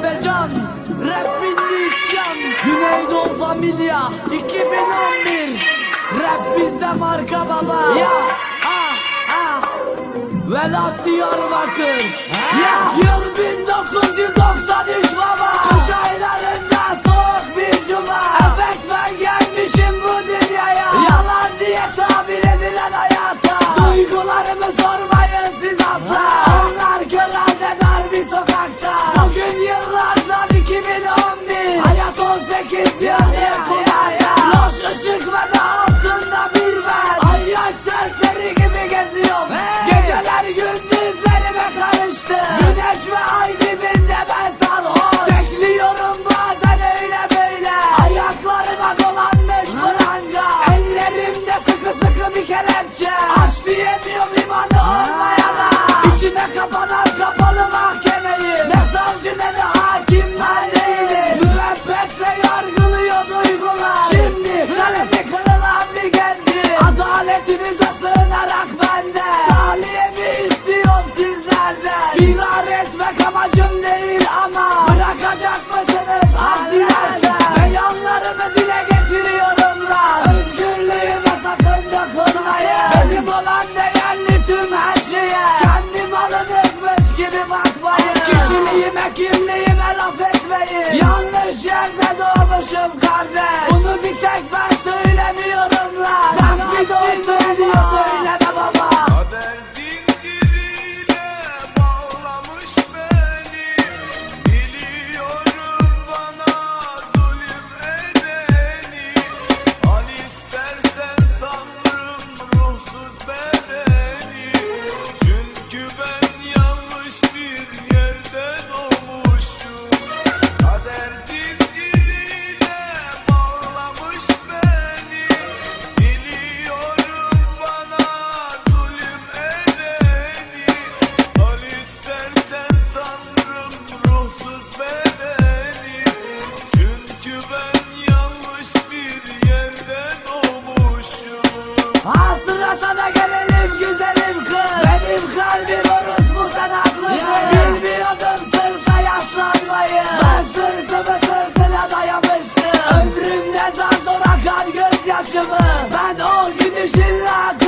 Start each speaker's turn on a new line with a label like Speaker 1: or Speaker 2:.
Speaker 1: Efecan Rabbinde isyan Güneydoğu Familia 2011 Rap bizde marka baba. Ya ah ah Vedat Diyarbakır. Ya. Yıl 1993 baba. Kış aylarında soğuk bir cuma. kelepçe Aç diyemiyorum limanı olmayana. İçine kapanan kapalı mahkemeyi. Ne savcı ne de hakim ben değilim Müebbetle yargılıyor duygular. Şimdi kalemi kırılan bir genci. Adaletinize sığınarak bende Tahliyemi istiyorum sizlerden. Firar etmek amacım ne? unutmayın Kişiliğime kimliğime laf etmeyin. Yanlış yerde doğmuşum kardeş. Bunu bir tek ben 心拉。